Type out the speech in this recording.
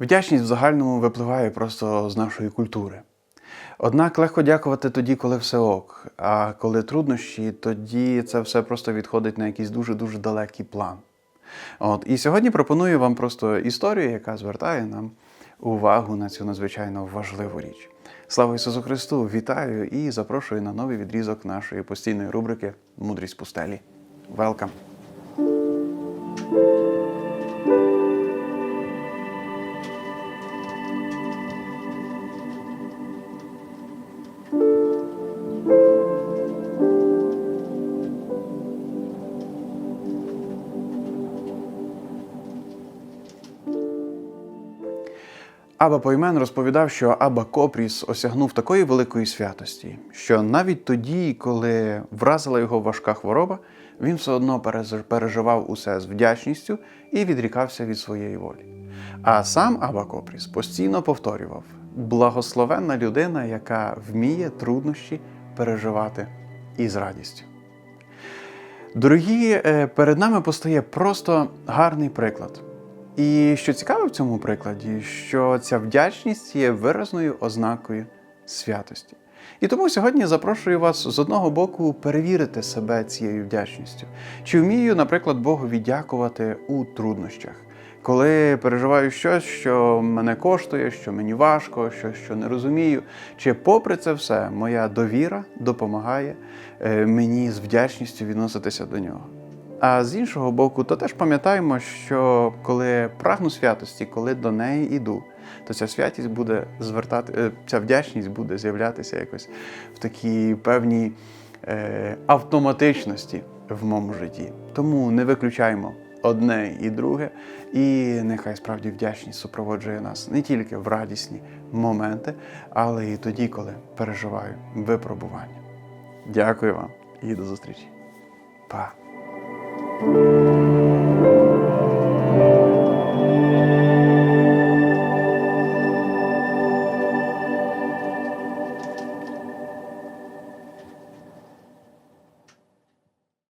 Вдячність в загальному випливає просто з нашої культури. Однак легко дякувати тоді, коли все ок. А коли труднощі, тоді це все просто відходить на якийсь дуже-дуже далекий план. От. І сьогодні пропоную вам просто історію, яка звертає нам увагу на цю надзвичайно важливу річ. Слава Ісусу Христу! Вітаю і запрошую на новий відрізок нашої постійної рубрики Мудрість пустелі. Welcome! Аба Поймен розповідав, що Аба Копріс осягнув такої великої святості, що навіть тоді, коли вразила його важка хвороба, він все одно переживав усе з вдячністю і відрікався від своєї волі. А сам Аба Копріс постійно повторював: благословенна людина, яка вміє труднощі переживати із радістю. Дорогі, е, перед нами постає просто гарний приклад. І що цікаве в цьому прикладі, що ця вдячність є виразною ознакою святості. І тому сьогодні запрошую вас з одного боку перевірити себе цією вдячністю. Чи вмію, наприклад, Богові дякувати у труднощах, коли переживаю щось, що мене коштує, що мені важко, щось, що не розумію. Чи, попри це все, моя довіра допомагає е, мені з вдячністю відноситися до нього. А з іншого боку, то теж пам'ятаємо, що коли прагну святості, коли до неї йду, то ця святість буде звертати, е, ця вдячність буде з'являтися якось в такій певній е, автоматичності в моєму житті. Тому не виключаємо одне і друге, і нехай справді вдячність супроводжує нас не тільки в радісні моменти, але і тоді, коли переживаю випробування. Дякую вам і до зустрічі. Па! Thank you.